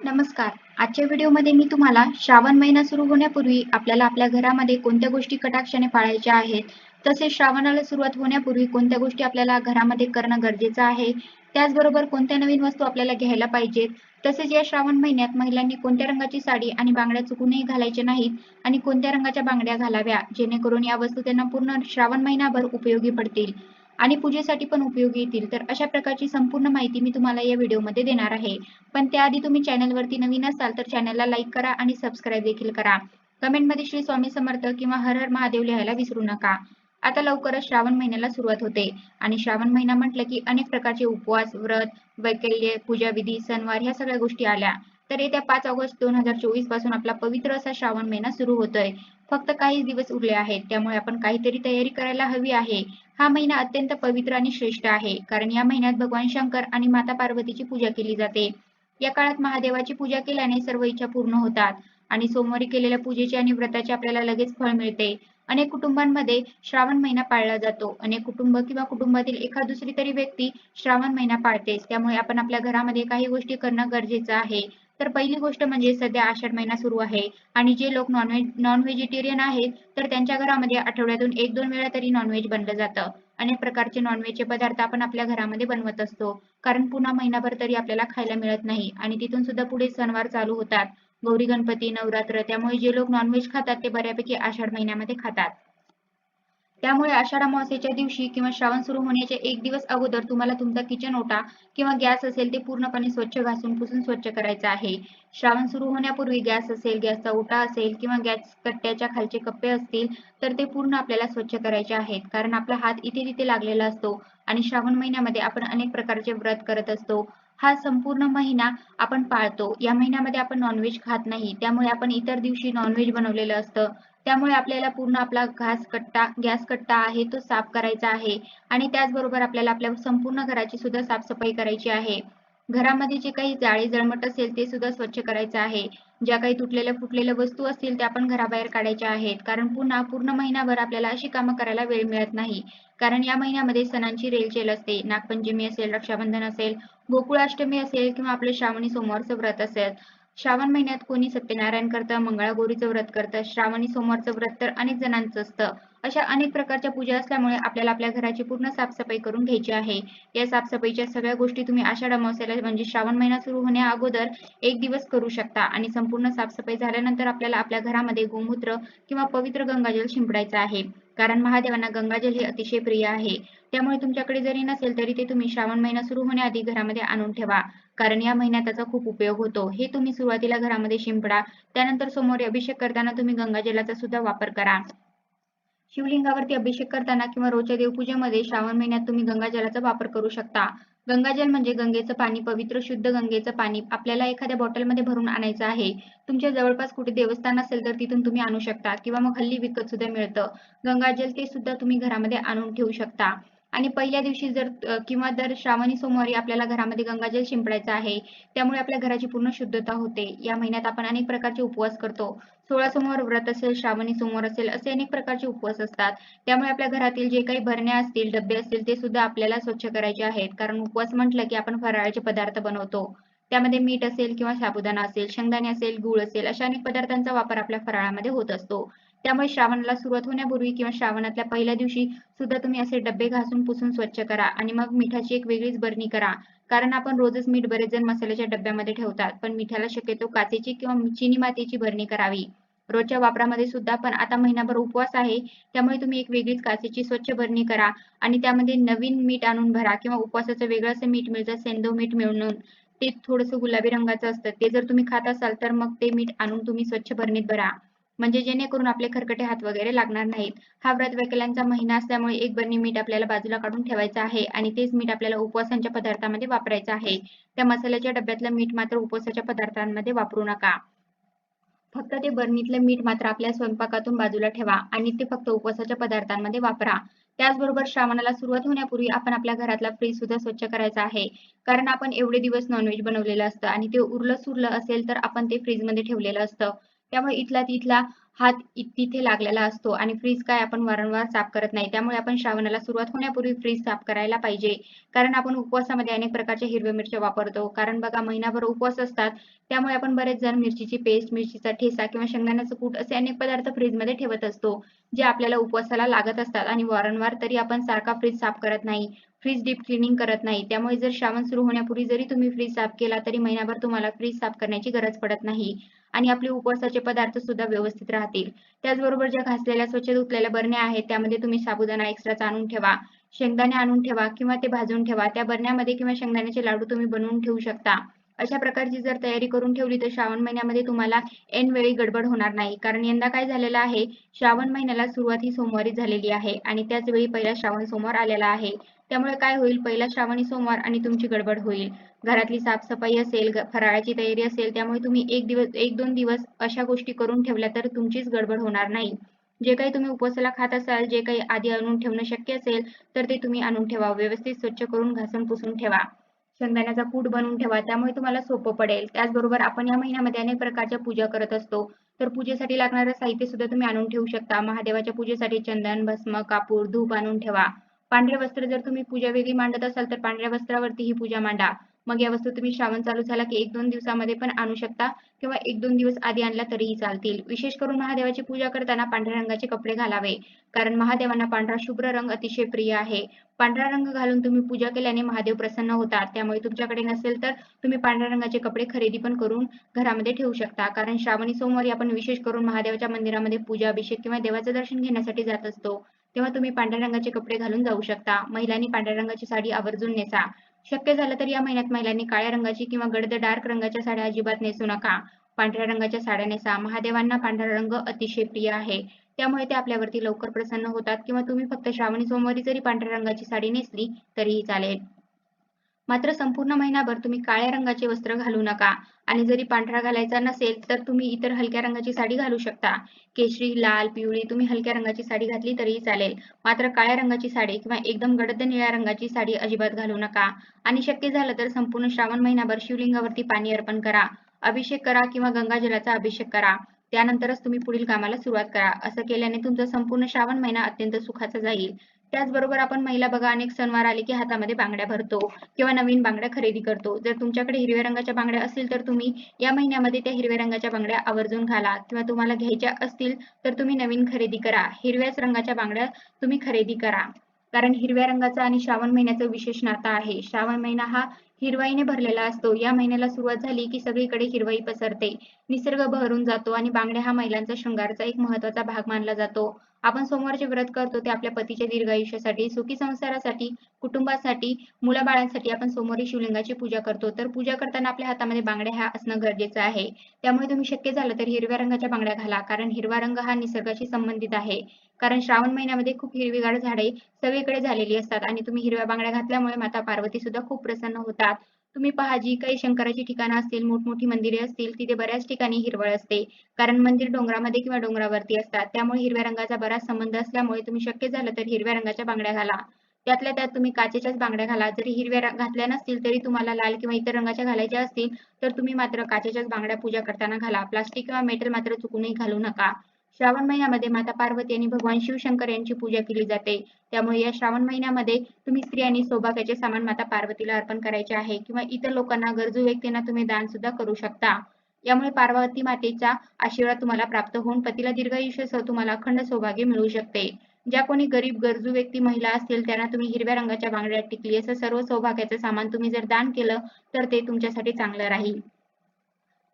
नमस्कार. आजच्या व्हिडिओमध्ये मी तुम्हाला श्रावण महिना सुरू होण्यापूर्वी आपल्याला आपल्या घरामध्ये कोणत्या गोष्टी कटाक्षाने पाळायच्या आहेत तसेच श्रावणाला सुरुवात होण्यापूर्वी कोणत्या गोष्टी आपल्याला घरामध्ये करणं गरजेचं आहे त्याचबरोबर कोणत्या नवीन वस्तू आपल्याला घ्यायला पाहिजेत तसेच या श्रावण महिन्यात महिलांनी कोणत्या रंगाची साडी आणि बांगड्या चुकूनही घालायच्या नाहीत आणि कोणत्या रंगाच्या बांगड्या घालाव्या जेणेकरून या वस्तू त्यांना पूर्ण श्रावण महिनाभर उपयोगी पडतील. आणि पूजेसाठी पण उपयोगी येतील. तर अशा प्रकारची संपूर्ण माहिती मी तुम्हाला या व्हिडिओमध्ये देणार आहे. पण त्याआधी तुम्ही चॅनलवरती नवीन असाल तर चॅनलला लाईक करा आणि सबस्क्राईब देखील करा. कमेंटमध्ये श्री स्वामी समर्थ किंवा हर हर महादेव लिहायला विसरू नका. आता लवकरच श्रावण महिन्याला सुरुवात होते आणि श्रावण महिना म्हटलं की अनेक प्रकारचे उपवास व्रत वैकल्य पूजाविधी सणवार ह्या सगळ्या गोष्टी आल्या. तर येत्या पाच ऑगस्ट दोन हजार चोवीसपासून आपला पवित्र असा श्रावण महिना सुरू होतोय. फक्त काही दिवस उरले आहेत त्यामुळे आपण काहीतरी तयारी करायला हवी आहे. हा महिना अत्यंत पवित्र आणि श्रेष्ठ आहे कारण या महिन्यात भगवान शंकर आणि माता पार्वतीची पूजा केली जाते. या काळात महादेवाची पूजा केल्याने सर्व इच्छा पूर्ण होतात आणि सोमवारी केलेल्या पूजेचे आणि व्रताचे आपल्याला लगेच फळ मिळते. अनेक कुटुंबांमध्ये श्रावण महिना पाळला जातो. अनेक कुटुंब किंवा कुटुंबातील एखाद दुसरी तरी व्यक्ती श्रावण महिना पाळतेच. त्यामुळे आपण आपल्या घरामध्ये काही गोष्टी करणं गरजेचं आहे. तर पहिली गोष्ट म्हणजे सध्या आषाढ महिना सुरू आहे आणि जे लोक नॉनव्हेज नॉन व्हेजिटेरियन आहेत तर त्यांच्या घरामध्ये आठवड्यातून एक दोन वेळा तरी नॉनव्हेज बनलं जातं. अनेक प्रकारचे नॉनव्हेजचे पदार्थ आपण आपल्या घरामध्ये बनवत असतो. कारण पुन्हा महिनाभर तरी आपल्याला खायला मिळत नाही आणि तिथून सुद्धा पुढे सणवार चालू होतात. गौरी गणपती नवरात्र त्यामुळे जे लोक नॉनव्हेज खातात ते बऱ्यापैकी आषाढ महिन्यामध्ये खातात. त्यामुळे आषाढ अमावस्येच्या दिवशी किंवा श्रावण सुरू होण्याच्या एक दिवस अगोदर तुम्हाला तुमचा किचन ओटा किंवा गॅस असेल ते पूर्णपणे स्वच्छ घासून पुसून स्वच्छ करायचं आहे. श्रावण सुरू होण्यापूर्वी गॅस असेल गॅसचा ओटा असेल किंवा गॅस कट्ट्याच्या खालचे कप्पे असतील तर ते पूर्ण आपल्याला स्वच्छ करायचे आहेत. कारण आपला हात इथे तिथे लागलेला असतो आणि श्रावण महिन्यामध्ये आपण अनेक प्रकारचे व्रत करत असतो. हा संपूर्ण महिना आपण पाळतो. या महिन्यामध्ये आपण नॉनव्हेज खात नाही. त्यामुळे आपण इतर दिवशी नॉनव्हेज बनवलेलं असतं. त्यामुळे आपल्याला पूर्ण आपला घास कट्टा गॅस कट्टा आहे तो साफ करायचा आहे. आणि त्याचबरोबर आपल्याला आपल्या संपूर्ण घराची सुद्धा साफसफाई करायची आहे. घरामध्ये जे काही जाळे जळमट असेल ते सुद्धा स्वच्छ करायचं आहे. ज्या काही तुटलेल्या फुटलेल्या वस्तू असतील त्या आपण घराबाहेर काढायच्या आहेत. कारण पुन्हा पूर्ण महिनाभर आपल्याला अशी कामं करायला वेळ मिळत नाही. कारण या महिन्यामध्ये सणांची रेलचेल असते. नागपंचमी असेल रक्षाबंधन असेल गोकुळाष्टमी असेल किंवा आपले श्रावणी सोमवारचं व्रत असेल. श्रावण महिन्यात कोणी सत्यनारायण करतं मंगळागौरीचं व्रत करतं श्रावणी सोमवारचं व्रत तर अनेक जणांचं असतं. अशा अनेक प्रकारच्या पूजा असल्यामुळे आपल्याला आपल्या घराची पूर्ण साफसफाई करून घ्यायची आहे. या साफसफाईच्या सगळ्या गोष्टी तुम्ही आषाढ अमावस्याला म्हणजे श्रावण महिना सुरू होण्या अगोदर एक दिवस करू शकता आणि संपूर्ण साफसफाई झाल्यानंतर आपल्याला आपल्या घरामध्ये गोमूत्र किंवा पवित्र गंगाजल शिंपडायचं आहे. कारण महादेवांना गंगाजल हे अतिशय प्रिय आहे. त्यामुळे तुमच्याकडे जरी नसेल तरी ते तुम्ही श्रावण महिना सुरू होण्याआधी घरामध्ये आणून ठेवा. कारण या महिन्यात त्याचा खूप उपयोग होतो. हे तुम्ही सुरुवातीला घरामध्ये शिंपडा त्यानंतर समोर अभिषेक करताना तुम्ही गंगाजलाचा सुद्धा वापर करा. शिवलिंगावरती अभिषेक करताना किंवा रोजच्या देवपूजेमध्ये श्रावण महिन्यात तुम्ही गंगाजलाचा वापर करू शकता. गंगाजल म्हणजे गंगेचं पाणी पवित्र शुद्ध गंगेचं पाणी आपल्याला एखाद्या बॉटलमध्ये भरून आणायचं आहे. तुमच्या जवळपास कुठे देवस्थान असेल तर तिथून तुम्ही आणू शकता. किंवा मग हल्ली विकत सुद्धा मिळतं. गंगाजल ते सुद्धा तुम्ही घरामध्ये आणून ठेवू शकता. आणि पहिल्या दिवशी जर किंवा दर श्रावणी सोमवारी आपल्याला घरामध्ये गंगाजल शिंपडायचं आहे त्यामुळे आपल्या घराची पूर्ण शुद्धता होते. या महिन्यात आपण अनेक प्रकारचे उपवास करतो. सोळा सोमवार व्रत असेल श्रावणी सोमवार असेल असे अनेक प्रकारचे उपवास असतात. त्यामुळे आपल्या घरातील जे काही भरण्या असतील डबे असतील ते सुद्धा आपल्याला स्वच्छ करायचे आहेत. कारण उपवास म्हटलं की आपण फराळाचे पदार्थ बनवतो. त्यामध्ये मीठ असेल किंवा साबुदाणा असेल शेंगदाणे असेल गूळ असेल अशा अनेक पदार्थांचा वापर आपल्या फराळामध्ये होत असतो. त्यामुळे श्रावणाला सुरुवात होण्यापूर्वी किंवा श्रावणातल्या पहिल्या दिवशी सुद्धा तुम्ही असे डबे घासून पुसून स्वच्छ करा आणि मग मिठाची एक वेगळीच बरणी करा. कारण आपण रोजच मीठ बरेच जण मसाल्याच्या डब्यामध्ये ठेवतात पण मिठाला शक्यतो काचेची किंवा चिनी मातीची भरणी करावी. रोजच्या वापरामध्ये सुद्धा पण आता महिनाभर उपवास आहे त्यामुळे तुम्ही एक वेगळीच काचेची स्वच्छ भरणी करा आणि त्यामध्ये नवीन मीठ आणून भरा किंवा उपवासाचं वेगळं असं मीठ मिळतं सेंदो मीठ मिळून. ते थोडंसं गुलाबी रंगाचं असतं ते जर तुम्ही खात असाल तर मग ते मीठ आणून तुम्ही स्वच्छ भरणीत भरा. म्हणजे जेणेकरून आपले खरकटे हात वगैरे लागणार नाहीत. हा व्रत वैकल्यांचा महिना असल्यामुळे एक बरणी मीठ आपल्याला बाजूला काढून ठेवायचं आहे आणि तेच मीठ आपल्याला उपवासांच्या पदार्थामध्ये वापरायचं आहे. त्या मसाल्याच्या डब्यातलं मीठ मात्र उपवासाच्या पदार्थांमध्ये वापरू नका. फक्त ते बरणीतलं मीठ मात्र आपल्या स्वयंपाकातून बाजूला ठेवा आणि ते फक्त उपवासाच्या पदार्थांमध्ये वापरा. त्याचबरोबर श्रावणाला सुरुवात होण्यापूर्वी आपण आपल्या घरातला फ्रीज सुद्धा स्वच्छ करायचा आहे. कारण आपण एवढे दिवस नॉनव्हेज बनवलेलं असतं आणि ते उरलं सुरलं असेल तर आपण ते फ्रीजमध्ये ठेवलेलं असतं. त्यामुळे इथला तिथला हात तिथे लागलेला असतो. आणि फ्रीज काय आपण वारंवार साफ करत नाही. त्यामुळे आपण श्रावणाला सुरुवात होण्यापूर्वी फ्रीज साफ करायला पाहिजे. कारण आपण उपवासामध्ये अनेक प्रकारच्या हिरव्या मिरच्या वापरतो. कारण बघा महिनाभर उपवास असतात. त्यामुळे आपण बरेच जण मिरचीची पेस्ट मिरचीचा ठेसा किंवा शेंगदाण्याचं कूट असे अनेक पदार्थ फ्रीजमध्ये ठेवत असतो जे आपल्याला उपवासाला लागत असतात. आणि वारंवार तरी आपण सारखा फ्रीज साफ करत नाही. फ्रीज डीप क्लिनिंग करत नाही. त्यामुळे जर श्रावण सुरू होण्यापूर्वी जरी तुम्ही फ्रीज साफ केला तरी महिनाभर तुम्हाला फ्रीज साफ करण्याची गरज पडत नाही. आणि आपले उपवासाचे पदार्थ सुद्धा व्यवस्थित राहतील. त्याचबरोबर ज्या घासलेल्या स्वच्छ धुतलेल्या बरण्या आहेत त्यामध्ये तुम्ही साबुदाणा एक्स्ट्राचा आणून ठेवा. शेंगदाणे आणून ठेवा किंवा ते भाजून ठेवा. त्या बरण्यामध्ये किंवा शेंगदाण्याचे लाडू तुम्ही बनवून ठेवू शकता. अशा प्रकारची जर तयारी करून ठेवली तर श्रावण महिन्यामध्ये तुम्हाला ऐन वेळी गडबड होणार नाही. कारण यंदा काय झालेलं आहे श्रावण महिन्याला सुरुवात ही सोमवारी झालेली आहे. आणि त्याच वेळी पहिला श्रावण सोमवार आलेला आहे. त्यामुळे काय होईल? पहिला श्रावणी सोमवार आणि तुमची गडबड होईल. घरातली साफसफाई असेल फराळाची तयारी असेल त्यामुळे तुम्ही एक दिवस एक दोन दिवस अशा गोष्टी करून ठेवल्या तर तुमचीच गडबड होणार नाही. जे काही तुम्ही उपवासाला खात असाल जे काही आधी आणून ठेवणं शक्य असेल तर ते तुम्ही आणून ठेवा. व्यवस्थित स्वच्छ करून घासून पुसून ठेवा. शेंगदाण्याचा कूट बनवून ठेवा. त्यामुळे तुम्हाला सोपं पडेल. त्याचबरोबर आपण या महिन्यामध्ये अनेक प्रकारच्या पूजा करत असतो. तर पूजेसाठी लागणारं साहित्य सुद्धा तुम्ही आणून ठेवू शकता. महादेवाच्या पूजेसाठी चंदन भस्म कापूर धूप आणून ठेवा. पांढरे वस्त्र जर तुम्ही पूजा वेगळी मांडत असाल तर पांढऱ्या वस्त्रावरती ही पूजा मांडा. मग या वस्तू तुम्ही श्रावण चालू झाला की एक दोन दिवसामध्ये पण आणू शकता किंवा एक दोन दिवस आधी आणला तरीही चालतील. विशेष करून महादेवाची पूजा करताना पांढऱ्या रंगाचे कपडे घालावे कारण महादेवांना पांढरा शुभ्र रंग अतिशय प्रिय आहे. पांढरा रंग घालून तुम्ही पूजा केल्याने महादेव प्रसन्न होतात. त्यामुळे तुमच्याकडे नसेल तर तुम्ही पांढऱ्या रंगाचे कपडे खरेदी पण करून घरामध्ये ठेवू शकता. कारण श्रावणी सोमवारी आपण विशेष करून महादेवाच्या मंदिरामध्ये पूजा अभिषेक किंवा देवाचं दर्शन घेण्यासाठी जात असतो. तेव्हा तुम्ही पांढऱ्या रंगाचे कपडे घालून जाऊ शकता. महिलांनी पांढऱ्या रंगाची साडी आवर्जून नेसा. शक्य झालं तर या महिन्यात महिलांनी काळ्या रंगाची किंवा गडद डार्क रंगाच्या साड्या अजिबात नेसू नका. पांढऱ्या रंगाच्या साड्या नेसा. महादेवांना पांढरा रंग अतिशय प्रिय आहे. त्यामुळे ते आपल्यावरती लवकर प्रसन्न होतात किंवा तुम्ही फक्त श्रावणी सोमवारी जरी पांढऱ्या रंगाची साडी नेसली तरीही चालेल. मात्र संपूर्ण महिनाभर तुम्ही काळ्या रंगाचे वस्त्र घालू नका. आणि जरी पांढरा घालायचा नसेल तर तुम्ही इतर हलक्या रंगाची साडी घालू शकता. केशरी लाल पिवळी तुम्ही हलक्या रंगाची साडी घातली तरीही चालेल. मात्र काळ्या रंगाची साडी किंवा एकदम गडद निळ्या रंगाची साडी अजिबात घालू नका. आणि शक्य झालं तर संपूर्ण श्रावण महिनाभर शिवलिंगावरती पाणी अर्पण करा. अभिषेक करा किंवा गंगाजलाचा अभिषेक करा. त्यानंतरच तुम्ही पुढील कामाला सुरुवात करा. असं केल्याने तुमचा संपूर्ण श्रावण महिना अत्यंत सुखाचा जाईल. त्याचबरोबर आपण महिला बघा अनेक सणवार आले की हातामध्ये बांगड्या भरतो किंवा नवीन बांगड्या खरेदी करतो. जर तुमच्याकडे हिरव्या रंगाच्या बांगड्या असतील तर तुम्ही या महिन्यामध्ये त्या हिरव्या रंगाच्या बांगड्या आवर्जून घाला किंवा तुम्हाला घ्यायच्या असतील तर तुम्ही नवीन खरेदी करा. हिरव्याच रंगाच्या बांगड्या तुम्ही खरेदी करा. कारण हिरव्या रंगाचा आणि श्रावण महिन्याचं विशेष नातं आहे. श्रावण महिना हा हिरवाईने भरलेला असतो. या महिन्याला सुरुवात झाली की सगळीकडे हिरवाई पसरते. निसर्ग बहरून जातो आणि बांगड्या हा महिलांचा शृंगारचा एक महत्त्वाचा भाग मानला जातो. आपण सोमवारचे व्रत करतो ते आपल्या पतीच्या दीर्घ आयुष्यासाठी सुखी संसारासाठी कुटुंबासाठी मुलाबाळांसाठी आपण सोमवारी शिवलिंगाची पूजा करतो. तर पूजा करताना आपल्या हातामध्ये बांगड्या ह्या असणं गरजेचं आहे. त्यामुळे तुम्ही शक्य झालं तर हिरव्या रंगाच्या बांगड्या घाला कारण हिरवा रंग हा निसर्गाशी संबंधित आहे. कारण श्रावण महिन्यामध्ये खूप हिरवीगार झाडे सगळीकडे झालेली असतात आणि तुम्ही हिरव्या बांगड्या घातल्यामुळे माता पार्वती सुद्धा खूप प्रसन्न होतात. तुम्ही पहा जी काही शंकराची ठिकाणं असतील मोठमोठी मंदिरे असतील तिथे बऱ्याच ठिकाणी हिरवळ असते. कारण मंदिर डोंगरामध्ये किंवा डोंगरावरती असतात. त्यामुळे हिरव्या रंगाचा बराच संबंध असल्यामुळे तुम्ही शक्य झालं तर हिरव्या रंगाच्या बांगड्या घाला. त्यातल्या त्यात तुम्ही काचेच्याच बांगड्या घाला. जरी हिरव्या घातल्या नसतील तरी तुम्हाला लाल किंवा इतर रंगाच्या घालायच्या असतील तर तुम्ही मात्र काचेच्याच बांगड्या पूजा करताना घाला. प्लास्टिक किंवा मेटल मात्र चुकूनही घालू नका. श्रावण महिन्यामध्ये माता पार्वती आणि भगवान शिवशंकर यांची पूजा केली जाते. त्यामुळे या श्रावण महिन्यामध्ये तुम्ही स्त्रियांनी सौभाग्याचे सामान माता पार्वतीला अर्पण करायचे आहे किंवा इतर लोकांना गरजू व्यक्तींना तुम्ही दान सुद्धा करू शकता. यामुळे पार्वती मातेचा आशीर्वाद तुम्हाला प्राप्त होऊन पतीला दीर्घायुष्यासह तुम्हाला अखंड सौभाग्य मिळू शकते. ज्या कोणी गरीब गरजू व्यक्ती महिला असतील त्यांना तुम्ही हिरव्या रंगाच्या बांगड्यात टिकली असं सर्व सौभाग्याचं सामान तुम्ही जर दान केलं तर ते तुमच्यासाठी चांगलं राहील.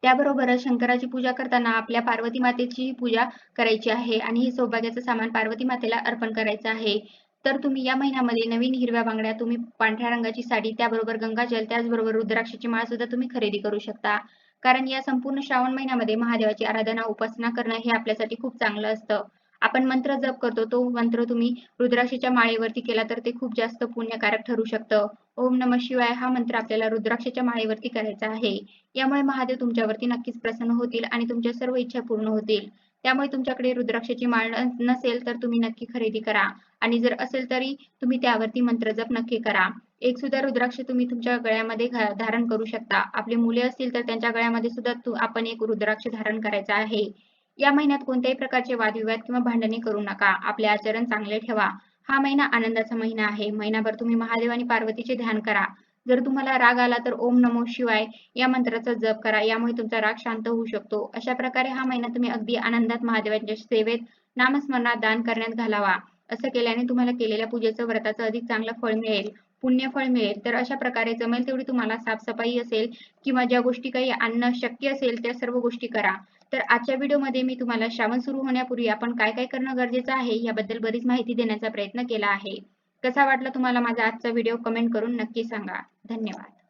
त्याबरोबरच शंकराची पूजा करताना आपल्या पार्वती मातेची पूजा करायची आहे आणि हे सौभाग्याचं सामान पार्वती मातेला अर्पण करायचं आहे. तर तुम्ही या महिन्यामध्ये नवीन हिरव्या बांगड्या तुम्ही पांढऱ्या रंगाची साडी त्याबरोबर गंगाजल त्याचबरोबर रुद्राक्षाची माळ सुद्धा तुम्ही खरेदी करू शकता. कारण या संपूर्ण श्रावण महिन्यामध्ये महादेवाची आराधना उपासना करणं हे आपल्यासाठी खूप चांगलं असतं. आपण मंत्र जप करतो तो मंत्र तुम्ही रुद्राक्षीच्या माळेवरती केला तर ते खूप जास्त पुण्यकारक ठरू शकतं. ओम नम शिवाय हा मंत्र आपल्याला रुद्राक्षाच्या माळेवरती करायचा आहे. यामुळे महादेव तुमच्यावरती नक्कीच प्रसन्न होतील आणि तुमच्या सर्व इच्छा पूर्ण होतील. त्यामुळे तुमच्याकडे रुद्राक्षाची माळ नसेल तर तुम्ही नक्की खरेदी करा. आणि जर असेल तरी तुम्ही त्यावरती मंत्र जप नक्की करा. एक सुद्धा रुद्राक्ष तुम्ही तुमच्या गळ्यामध्ये धारण करू शकता. आपली मुले असतील तर त्यांच्या गळ्यामध्ये सुद्धा आपण एक रुद्राक्ष धारण करायचा आहे. या महिन्यात कोणत्याही प्रकारचे वादविवाद किंवा भांडणे करू नका. आपले आचरण चांगले ठेवा. हा महिना आनंदाचा महिना आहे. महिनाभर तुम्ही महादेव आणि पार्वतीचे ध्यान करा. जर तुम्हाला राग आला तर ओम नमो शिवाय या मंत्राचा जप करा. यामुळे तुमचा राग शांत होऊ शकतो. अशा प्रकारे हा महिना तुम्ही अगदी आनंदात महादेवांच्या सेवेत नामस्मरणात दान करण्यात घालावा. असं केल्याने तुम्हाला केलेल्या पूजेचं व्रताचं अधिक चांगलं फळ मिळेल पुण्य फळ मिळेल. तर अशा प्रकारे जमेल तेवढी तुम्हाला साफसफाई असेल किंवा ज्या गोष्टी काही आणणं शक्य असेल त्या सर्व गोष्टी करा. तर आजच्या व्हिडिओमध्ये मी तुम्हाला श्रावण सुरू होण्यापूर्वी आपण काय काय करणं गरजेचं आहे याबद्दल बरीच माहिती देण्याचा प्रयत्न केला आहे. कसा वाटला तुम्हाला माझा आजचा व्हिडिओ? कमेंट करून नक्की सांगा. धन्यवाद.